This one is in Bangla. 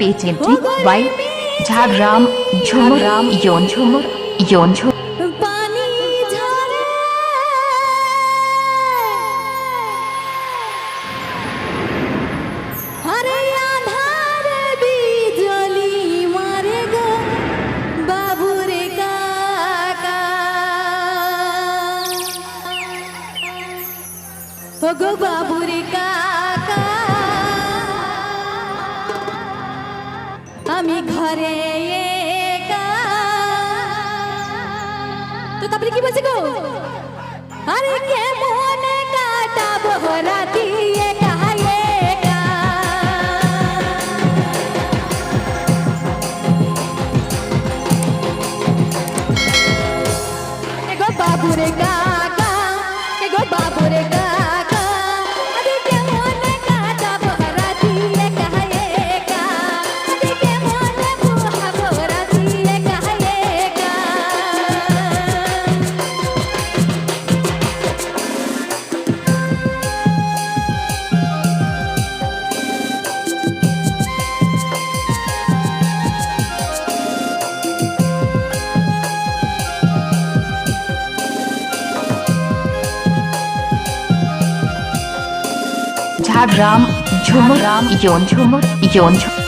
presented by Jagram Jhumur Yon Jhumur Yon Jhumur পানি ঝরে আরে আধার বিজলি মারে গো বাবুরে কাকা की बस को अरे के मोहन काटा भोरा दिए बाबू रे का ঝুমুর ঝুমুর ঝুমুর ঝুমুর